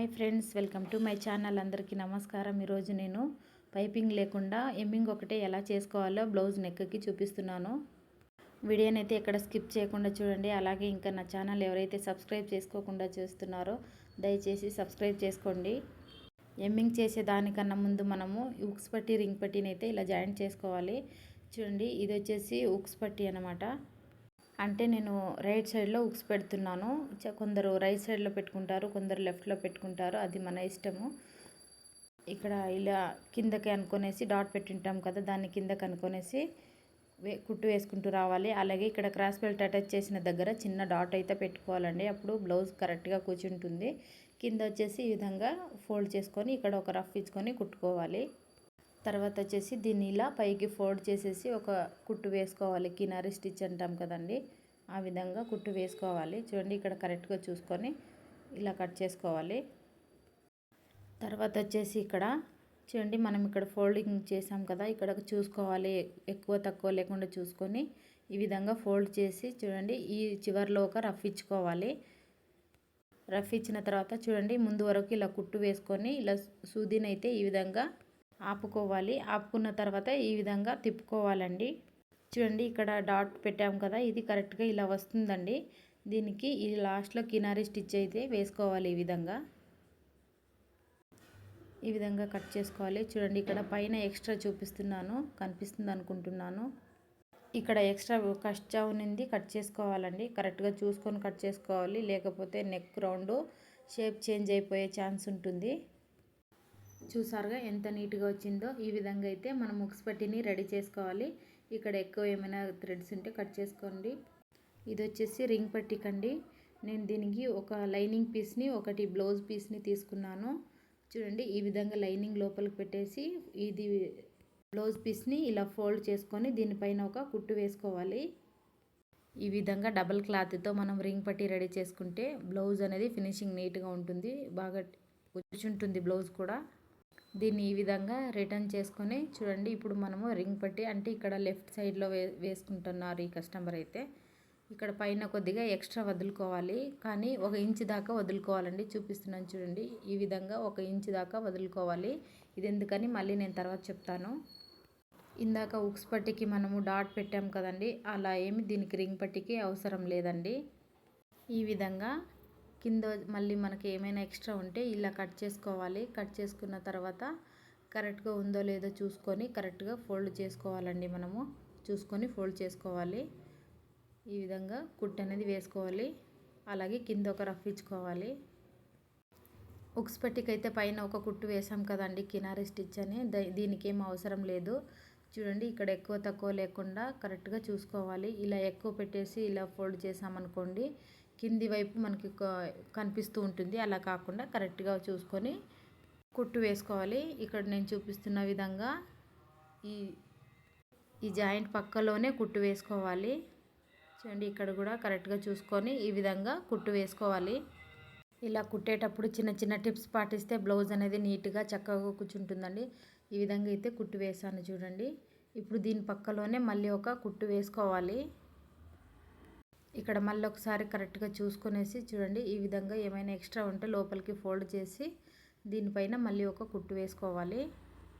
Hi friends welcome to my channel. అందరికీ నమస్కారం. ఈరోజు నేను పైపింగ్ లేకుండా ఎమ్మింగ్ ఒకటే ఎలా చేసుకోవాలో బ్లౌజ్ నెక్కి చూపిస్తున్నాను. వీడియోని అయితే ఎక్కడ స్కిప్ చేయకుండా చూడండి. అలాగే ఇంకా నా ఛానల్ ఎవరైతే సబ్స్క్రైబ్ చేసుకోకుండా చూస్తున్నారో దయచేసి సబ్స్క్రైబ్ చేసుకోండి. ఎమ్మింగ్ చేసే దానికన్నా ముందు మనము ఉక్స్ పట్టి రింగ్ పట్టినైతే ఇలా జాయింట్ చేసుకోవాలి. చూడండి ఇది వచ్చేసి ఉక్స్ పట్టి అనమాట అంటే నేను రైట్ సైడ్లో ఉక్స్ పెడుతున్నాను. కొందరు రైట్ సైడ్లో పెట్టుకుంటారు కొందరు లెఫ్ట్లో పెట్టుకుంటారు. అది మన ఇష్టము. ఇక్కడ ఇలా కిందకి అనుకునేసి డాట్ పెట్టింటాం కదా దాన్ని కిందకి అనుకునేసి వే కుట్టు వేసుకుంటూ రావాలి. అలాగే ఇక్కడ క్రాస్ బెల్ట్ అటాచ్ చేసిన దగ్గర చిన్న డాట్ అయితే పెట్టుకోవాలండి. అప్పుడు బ్లౌజ్ కరెక్ట్గా కూర్చుంటుంది. కింద వచ్చేసి ఈ విధంగా ఫోల్డ్ చేసుకొని ఇక్కడ ఒక రఫ్ ఇచ్చుకొని కుట్టుకోవాలి. తర్వాత వచ్చేసి దీన్ని ఇలా పైకి ఫోల్డ్ చేసేసి ఒక కుట్టు వేసుకోవాలి. కినారీ స్టిచ్ అంటాం కదండి. ఆ విధంగా కుట్టు వేసుకోవాలి. చూడండి ఇక్కడ కరెక్ట్గా చూసుకొని ఇలా కట్ చేసుకోవాలి. తర్వాత వచ్చేసి ఇక్కడ చూడండి మనం ఇక్కడ ఫోల్డింగ్ చేసాం కదా. ఇక్కడ చూసుకోవాలి. ఎక్కువ తక్కువ లేకుండా చూసుకొని ఈ విధంగా ఫోల్డ్ చేసి చూడండి ఈ చివరిలో ఒక రఫ్ ఇచ్చుకోవాలి. రఫ్ ఇచ్చిన తర్వాత చూడండి ముందు వరకు ఇలా కుట్టు వేసుకొని ఇలా సూదినైతే ఈ విధంగా ఆపుకోవాలి. ఆపుకున్న తర్వాత ఈ విధంగా తిప్పుకోవాలండి. చూడండి ఇక్కడ డాట్ పెట్టాము కదా ఇది కరెక్ట్గా ఇలా వస్తుందండి. దీనికి ఈ లాస్ట్లో కినారీ స్టిచ్ అయితే వేసుకోవాలి ఈ విధంగా. ఈ విధంగా కట్ చేసుకోవాలి. చూడండి ఇక్కడ పైన ఎక్స్ట్రా చూపిస్తున్నాను కనిపిస్తుంది అనుకుంటున్నాను. ఇక్కడ ఎక్స్ట్రా కష్టా ఉన్నది కట్ చేసుకోవాలండి. కరెక్ట్గా చూసుకొని కట్ చేసుకోవాలి. లేకపోతే నెక్ రౌండ్ షేప్ చేంజ్ అయిపోయే ఛాన్స్ ఉంటుంది. చూసారుగా ఎంత నీట్గా వచ్చిందో. ఈ విధంగా అయితే మనం ముక్స్ పట్టిని రెడీ చేసుకోవాలి. ఇక్కడ ఎక్కువ ఏమైనా థ్రెడ్స్ ఉంటే కట్ చేసుకోండి. ఇది వచ్చేసి రింగ్ పట్టికండి. నేను దీనికి ఒక లైనింగ్ పీస్ని ఒకటి బ్లౌజ్ పీస్ని తీసుకున్నాను. చూడండి ఈ విధంగా లైనింగ్ లోపలికి పెట్టేసి ఇది బ్లౌజ్ పీస్ని ఇలా ఫోల్డ్ చేసుకొని దీనిపైన ఒక కుట్టు వేసుకోవాలి. ఈ విధంగా డబల్ క్లాత్తో మనం రింగ్ పట్టి రెడీ చేసుకుంటే బ్లౌజ్ అనేది ఫినిషింగ్ నీట్గా ఉంటుంది. బాగా కూర్చుంటుంది బ్లౌజ్ కూడా. దీన్ని ఈ విధంగా రిటర్న్ చేసుకొని చూడండి. ఇప్పుడు మనము రింగ్ పట్టి అంటే ఇక్కడ లెఫ్ట్ సైడ్లో వే వేసుకుంటున్నారు ఈ కస్టమర్ అయితే. ఇక్కడ పైన కొద్దిగా ఎక్స్ట్రా వదులుకోవాలి. కానీ ఒక ఇంచు దాకా వదులుకోవాలండి. చూపిస్తున్నాను చూడండి. ఈ విధంగా ఒక ఇంచు దాకా వదులుకోవాలి. ఇది ఎందుకని మళ్ళీ నేను తర్వాత చెప్తాను. ఇందాక ఉక్స్ పట్టికి మనము డాట్ పెట్టాం కదండి. అలా ఏమి దీనికి రింగ్ పట్టికి అవసరం లేదండి. ఈ విధంగా కింద మళ్ళీ మనకి ఏమైనా ఎక్స్ట్రా ఉంటే ఇలా కట్ చేసుకోవాలి. కట్ చేసుకున్న తర్వాత కరెక్ట్గా ఉందో లేదో చూసుకొని కరెక్ట్గా ఫోల్డ్ చేసుకోవాలండి మనము. చూసుకొని ఫోల్డ్ చేసుకోవాలి. ఈ విధంగా కుట్ అనేది వేసుకోవాలి. అలాగే కింద ఒక రఫ్ ఇచ్చుకోవాలి. ఉక్స్ పట్టికైతే పైన ఒక కుట్టు వేసాం కదండి కినారీ స్టిచ్ అని. దీనికేం అవసరం లేదు. చూడండి ఇక్కడ ఎక్కువ తక్కువ లేకుండా కరెక్ట్గా చూసుకోవాలి. ఇలా ఎక్కువ పెట్టేసి ఇలా ఫోల్డ్ చేసామనుకోండి కింది వైపు మనకి కనిపిస్తూ ఉంటుంది. అలా కాకుండా కరెక్ట్గా చూసుకొని కుట్టు వేసుకోవాలి. ఇక్కడ నేను చూపిస్తున్న విధంగా ఈ ఈ జాయింట్ పక్కలోనే కుట్టు వేసుకోవాలి. చూడండి ఇక్కడ కూడా కరెక్ట్గా చూసుకొని ఈ విధంగా కుట్టు వేసుకోవాలి. ఇలా కుట్టేటప్పుడు చిన్న చిన్న టిప్స్ పాటిస్తే బ్లౌజ్ అనేది నీట్గా చక్కగా కూర్చుంటుందండి. ఈ విధంగా అయితే కుట్టు వేసాను చూడండి. ఇప్పుడు దీని పక్కలోనే మళ్ళీ ఒక కుట్టు వేసుకోవాలి. ఇక్కడ మళ్ళీ ఒకసారి కరెక్ట్గా చూసుకునేసి చూడండి ఈ విధంగా ఏమైనా ఎక్స్ట్రా ఉంటే లోపలికి ఫోల్డ్ చేసి దీనిపైన మళ్ళీ ఒక కుట్టు వేసుకోవాలి.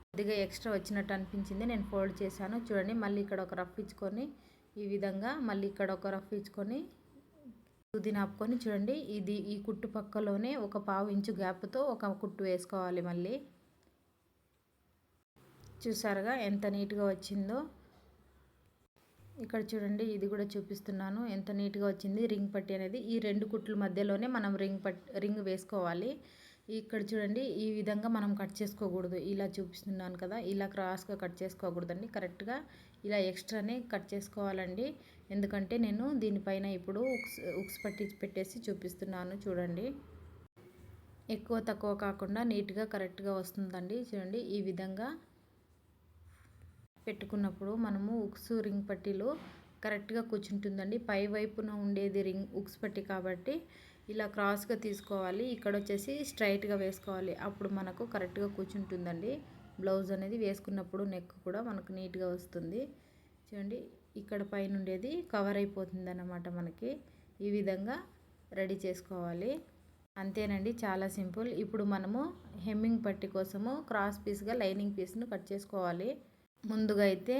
కొద్దిగా ఎక్స్ట్రా వచ్చినట్టు అనిపించింది నేను ఫోల్డ్ చేశాను. చూడండి మళ్ళీ ఇక్కడ ఒక రఫ్ ఇచ్చుకొని ఈ విధంగా మళ్ళీ ఇక్కడ ఒక రఫ్ ఇచ్చుకొని సూది నాపుకొని చూడండి ఇది ఈ కుట్టు పక్కలోనే ఒక పావు ఇంచు గ్యాప్తో ఒక కుట్టు వేసుకోవాలి మళ్ళీ. చూసారుగా ఎంత నీట్గా వచ్చిందో. ఇక్కడ చూడండి ఇది కూడా చూపిస్తున్నాను. ఎంత నీట్గా వచ్చింది రింగ్ పట్టి అనేది. ఈ రెండు కుట్ల మధ్యలోనే మనం రింగ్ పట్ రింగ్ వేసుకోవాలి. ఇక్కడ చూడండి ఈ విధంగా మనం కట్ చేసుకోకూడదు. ఇలా చూపిస్తున్నాను కదా ఇలా క్రాస్గా కట్ చేసుకోకూడదండి. కరెక్ట్గా ఇలా ఎక్స్ట్రానే కట్ చేసుకోవాలండి. ఎందుకంటే నేను దీనిపైన ఇప్పుడు ఉక్స్ ఉక్స్ పట్టి పెట్టేసి చూపిస్తున్నాను చూడండి. ఎక్కువ తక్కువ కాకుండా నీట్గా కరెక్ట్గా వస్తుందండి. చూడండి ఈ విధంగా పెట్టుకున్నప్పుడు మనము ఉక్స్ రింగ్ పట్టీలో కరెక్ట్గా కూర్చుంటుందండి. పై వైపున ఉండేది రింగ్ ఉక్స్ పట్టి కాబట్టి ఇలా క్రాస్గా తీసుకోవాలి. ఇక్కడ వచ్చేసి స్ట్రైట్గా వేసుకోవాలి. అప్పుడు మనకు కరెక్ట్గా కూర్చుంటుందండి. బ్లౌజ్ అనేది వేసుకున్నప్పుడు నెక్ కూడా మనకు నీట్గా వస్తుంది. చూడండి ఇక్కడ పైన ఉండేది కవర్ అయిపోతుంది అన్నమాట మనకి. ఈ విధంగా రెడీ చేసుకోవాలి. అంతేనండి చాలా సింపుల్. ఇప్పుడు మనము హెమ్మింగ్ పట్టి కోసము క్రాస్ పీస్గా లైనింగ్ పీస్ను కట్ చేసుకోవాలి. ముందుగా అయితే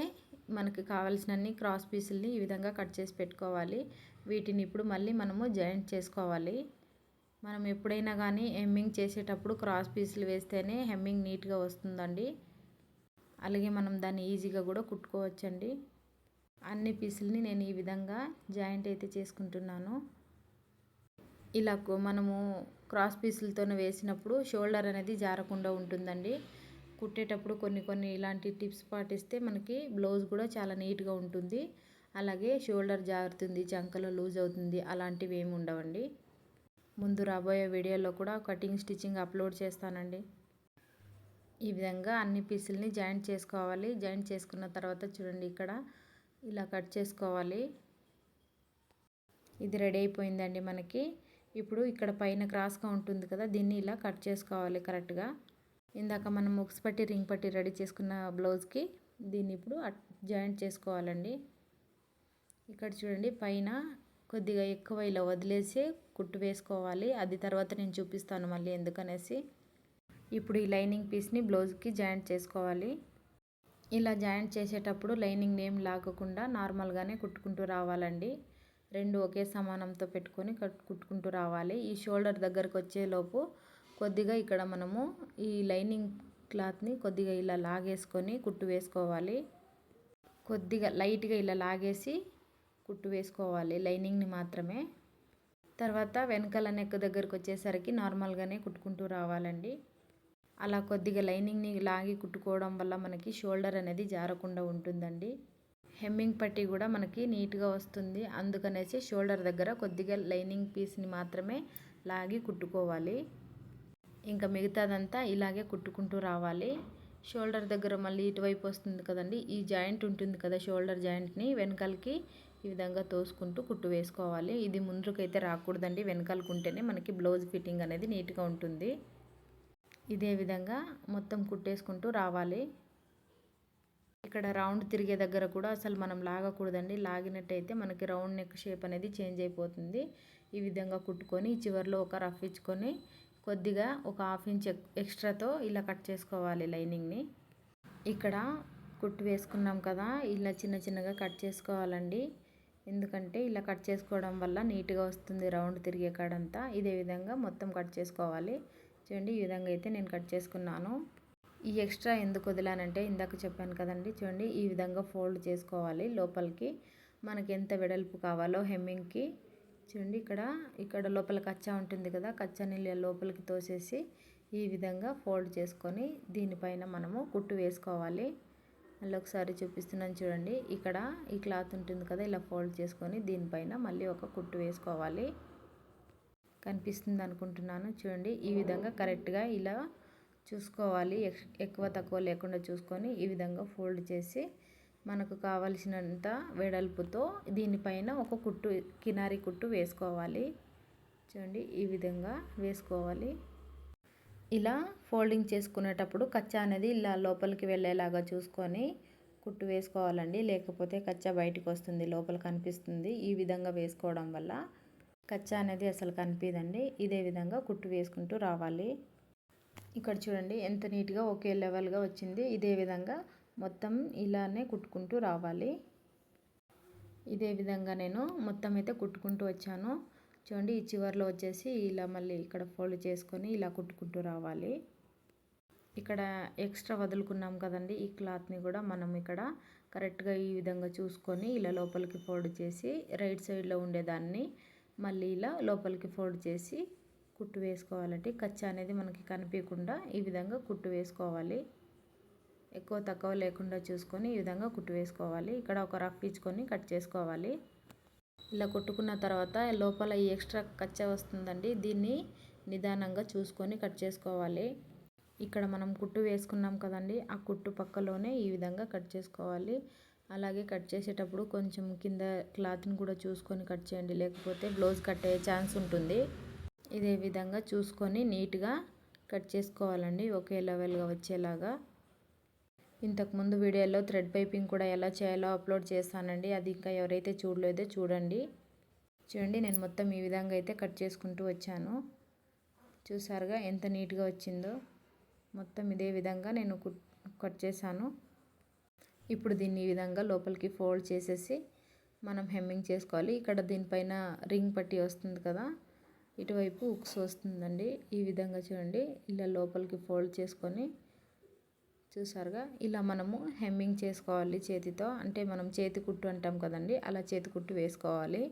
మనకి కావాల్సినన్ని క్రాస్ పీసుల్ని ఈ విధంగా కట్ చేసి పెట్టుకోవాలి. వీటిని ఇప్పుడు మళ్ళీ మనము జాయింట్ చేసుకోవాలి. మనం ఎప్పుడైనా కానీ హెమ్మింగ్ చేసేటప్పుడు క్రాస్ పీసులు వేస్తేనే హెమ్మింగ్ నీట్గా వస్తుందండి. అలాగే మనం దాన్ని ఈజీగా కూడా కుట్టుకోవచ్చండి. అన్ని పీసుల్ని నేను ఈ విధంగా జాయింట్ అయితే చేసుకుంటున్నాను. ఇలా మనము క్రాస్ పీసులతో వేసినప్పుడు షోల్డర్ అనేది జారకుండా ఉంటుందండి. కుట్టేటప్పుడు కొన్ని కొన్ని ఇలాంటి టిప్స్ పాటిస్తే మనకి బ్లౌజ్ కూడా చాలా నీట్గా ఉంటుంది. అలాగే షోల్డర్ జారుతుంది చంకలో లూజ్ అవుతుంది అలాంటివి ఏమి ఉండవండి. ముందు రాబోయే వీడియోలో కూడా కటింగ్ స్టిచ్చింగ్ అప్లోడ్ చేస్తానండి. ఈ విధంగా అన్ని పీసుల్ని జాయింట్ చేసుకోవాలి. జాయింట్ చేసుకున్న తర్వాత చూడండి ఇక్కడ ఇలా కట్ చేసుకోవాలి. ఇది రెడీ అయిపోయిందండి మనకి. ఇప్పుడు ఇక్కడ పైన క్రాస్గా ఉంటుంది కదా దీన్ని ఇలా కట్ చేసుకోవాలి కరెక్ట్గా. ఇందాక మనం ముక్స్ పట్టి రింగ్ పట్టి రెడీ చేసుకున్న బ్లౌజ్కి దీన్ని ఇప్పుడు జాయింట్ చేసుకోవాలండి. ఇక్కడ చూడండి పైన కొద్దిగా ఎక్కువ ఇలా వదిలేసి కుట్టు వేసుకోవాలి. అది తర్వాత నేను చూపిస్తాను మళ్ళీ ఎందుకనేసి. ఇప్పుడు ఈ లైనింగ్ పీస్ని బ్లౌజ్కి జాయింట్ చేసుకోవాలి. ఇలా జాయింట్ చేసేటప్పుడు లైనింగ్ నేమ్ లాగకుండా నార్మల్గానే కుట్టుకుంటూ రావాలండి. రెండు ఒకే సమానంతో పెట్టుకొని కుట్టుకుంటూ రావాలి. ఈ షోల్డర్ దగ్గరకు వచ్చేలోపు కొద్దిగా ఇక్కడ మనము ఈ లైనింగ్ క్లాత్ని కొద్దిగా ఇలా లాగేసుకొని కుట్టు వేసుకోవాలి. కొద్దిగా లైట్గా ఇలా లాగేసి కుట్టు వేసుకోవాలి లైనింగ్ని మాత్రమే. తర్వాత వెనకాల నెక్ దగ్గరకు వచ్చేసరికి నార్మల్గానే కుట్టుకుంటూ రావాలండి. అలా కొద్దిగా లైనింగ్ని లాగి కుట్టుకోవడం వల్ల మనకి షోల్డర్ అనేది జారకుండా ఉంటుందండి. హెమ్మింగ్ పట్టి కూడా మనకి నీట్గా వస్తుంది. అందుకనేసి షోల్డర్ దగ్గర కొద్దిగా లైనింగ్ పీస్ని మాత్రమే లాగి కుట్టుకోవాలి. ఇంకా మిగతాదంతా ఇలాగే కుట్టుకుంటూ రావాలి. షోల్డర్ దగ్గర మళ్ళీ ఇటువైపు వస్తుంది కదండి ఈ జాయింట్ ఉంటుంది కదా షోల్డర్ జాయింట్ని వెనకాలకి ఈ విధంగా తోసుకుంటూ కుట్టు వేసుకోవాలి. ఇది ముందుకైతే రాకూడదండి వెనకాలకుంటేనే మనకి బ్లౌజ్ ఫిట్టింగ్ అనేది నీట్గా ఉంటుంది. ఇదే విధంగా మొత్తం కుట్టేసుకుంటూ రావాలి. ఇక్కడ రౌండ్ తిరిగే దగ్గర కూడా అసలు మనం లాగకూడదండి లాగినట్టయితే మనకి రౌండ్ నెక్ షేప్ అనేది చేంజ్ అయిపోతుంది. ఈ విధంగా కుట్టుకొని చివరిలో ఒక రఫ్ ఇచ్చుకొని కొద్దిగా ఒక హాఫ్ ఇంచ్ ఎక్స్ట్రాతో ఇలా కట్ చేసుకోవాలి లైనింగ్ని. ఇక్కడ కుట్టు వేసుకున్నాం కదా ఇలా చిన్న చిన్నగా కట్ చేసుకోవాలండి. ఎందుకంటే ఇలా కట్ చేసుకోవడం వల్ల నీట్గా వస్తుంది రౌండ్ తిరిగే కాడంతా. ఇదే విధంగా మొత్తం కట్ చేసుకోవాలి. చూడండి ఈ విధంగా అయితే నేను కట్ చేసుకున్నాను. ఈ ఎక్స్ట్రా ఎందుకు వదిలానంటే ఇందాక చెప్పాను కదండి చూడండి ఈ విధంగా ఫోల్డ్ చేసుకోవాలి లోపలికి. మనకి ఎంత వెడల్పు కావాలో హెమ్మింగ్కి. చూడండి ఇక్కడ ఇక్కడ లోపల కచ్చా ఉంటుంది కదా కచ్చా నీళ్ళ లోపలికి తోసేసి ఈ విధంగా ఫోల్డ్ చేసుకొని దీనిపైన మనము కుట్టు వేసుకోవాలి. మళ్ళీ ఒకసారి చూపిస్తున్నాను చూడండి ఇక్కడ ఈ క్లాత్ ఉంటుంది కదా ఇలా ఫోల్డ్ చేసుకొని దీనిపైన మళ్ళీ ఒక కుట్టు వేసుకోవాలి. కనిపిస్తుంది అనుకుంటున్నాను చూడండి ఈ విధంగా కరెక్ట్గా ఇలా చూసుకోవాలి ఎక్కువ తక్కువ లేకుండా చూసుకొని ఈ విధంగా ఫోల్డ్ చేసి మనకు కావలసినంత వెడల్పుతో దీనిపైన ఒక కుట్టు కినారి కుట్టు వేసుకోవాలి. చూడండి ఈ విధంగా వేసుకోవాలి. ఇలా ఫోల్డింగ్ చేసుకునేటప్పుడు కచ్చా అనేది ఇలా లోపలికి వెళ్ళేలాగా చూసుకొని కుట్టు వేసుకోవాలండి. లేకపోతే కచ్చా బయటకు వస్తుంది లోపల కనిపిస్తుంది. ఈ విధంగా వేసుకోవడం వల్ల కచ్చా అనేది అసలు కనిపించదండి ఇదే విధంగా కుట్టు వేసుకుంటూ రావాలి. ఇక్కడ చూడండి ఎంత నీట్గా ఒకే లెవెల్గా వచ్చింది. ఇదే విధంగా మొత్తం ఇలానే కుట్టుకుంటూ రావాలి. ఇదే విధంగా నేను మొత్తం అయితే కుట్టుకుంటూ వచ్చాను. చూడండి ఈ చివరిలో వచ్చేసి ఇలా మళ్ళీ ఇక్కడ ఫోల్డ్ చేసుకొని ఇలా కుట్టుకుంటూ రావాలి. ఇక్కడ ఎక్స్ట్రా వదులుకున్నాం కదండి ఈ క్లాత్ని కూడా మనం ఇక్కడ కరెక్ట్గా ఈ విధంగా చూసుకొని ఇలా లోపలికి ఫోల్డ్ చేసి రైట్ సైడ్లో ఉండేదాన్ని మళ్ళీ ఇలా లోపలికి ఫోల్డ్ చేసి కుట్టు వేసుకోవాలంటే కచ్చ అనేది మనకి కనిపించకుండా ఈ విధంగా కుట్టు వేసుకోవాలి. ఎక్కువ తక్కువ లేకుండా చూసుకొని ఈ విధంగా కుట్టు వేసుకోవాలి. ఇక్కడ ఒక రఫ్ ఇచ్చుకొని కట్ చేసుకోవాలి. ఇలా కుట్టుకున్న తర్వాత లోపల ఈ ఎక్స్ట్రా కచ్చ వస్తుందండి. దీన్ని నిదానంగా చూసుకొని కట్ చేసుకోవాలి. ఇక్కడ మనం కుట్టు వేసుకున్నాం కదండి. ఆ కుట్టు పక్కలోనే ఈ విధంగా కట్ చేసుకోవాలి. అలాగే కట్ చేసేటప్పుడు కొంచెం కింద క్లాత్ని కూడా చూసుకొని కట్ చేయండి. లేకపోతే బ్లౌజ్ కట్ అయ్యే ఛాన్స్ ఉంటుంది. ఇదే విధంగా చూసుకొని నీట్గా కట్ చేసుకోవాలండి. ఒకే లెవెల్గా వచ్చేలాగా. ఇంతకుముందు వీడియోలో థ్రెడ్ పైపింగ్ కూడా ఎలా చేయాలో అప్లోడ్ చేస్తానండి. అది ఇంకా ఎవరైతే చూడలేదో చూడండి. చూడండి నేను మొత్తం ఈ విధంగా అయితే కట్ చేసుకుంటూ వచ్చాను. చూసారుగా ఎంత నీట్గా వచ్చిందో. మొత్తం ఇదే విధంగా నేను కట్ చేశాను. ఇప్పుడు దీన్ని ఈ విధంగా లోపలికి ఫోల్డ్ చేసేసి మనం హెమ్మింగ్ చేసుకోవాలి. ఇక్కడ దీనిపైన రింగ్ పట్టి వస్తుంది కదా. ఇటువైపు ఉక్స్ వస్తుందండి. ఈ విధంగా చూడండి. ఇలా లోపలికి ఫోల్డ్ చేసుకొని చూసారుగా? ఇలా మనము హెమ్మింగ్ చేసుకోవాలి చేతితో. అంటే మనం చేతి కుట్టు అంటాం కదండి అలా చేతి కుట్టు వేసుకోవాలి.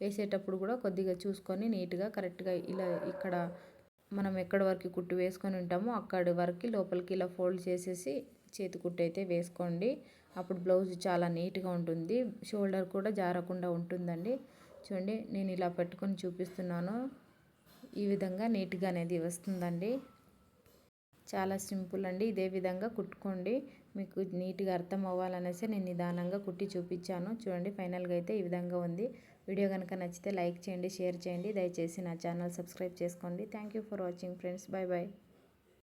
వేసేటప్పుడు కూడా కొద్దిగా చూసుకొని నీట్గా కరెక్ట్గా ఇలా ఇక్కడ మనం ఎక్కడి వరకు కుట్టు వేసుకొని ఉంటామో అక్కడి వరకు లోపలికి ఇలా ఫోల్డ్ చేసేసి చేతి కుట్టు అయితే వేసుకోండి. అప్పుడు బ్లౌజ్ చాలా నీట్గా ఉంటుంది. షోల్డర్ కూడా జారకుండా ఉంటుందండి. చూడండి నేను ఇలా పెట్టుకొని చూపిస్తున్నాను. ఈ విధంగా నీట్గా అనేది వస్తుందండి చాలా సింపుల్ అండి. ఇదే విధంగా కుట్టుకోండి. మీకు నీట్గా అర్థం అవ్వాలనేసి నేను నిదానంగా కుట్టి చూపించాను. చూడండి ఫైనల్గా అయితే ఈ విధంగా ఉంది. వీడియో కనుక నచ్చితే లైక్ చేయండి షేర్ చేయండి. దయచేసి నా ఛానల్ సబ్స్క్రైబ్ చేసుకోండి. Thank you for watching friends. Bye bye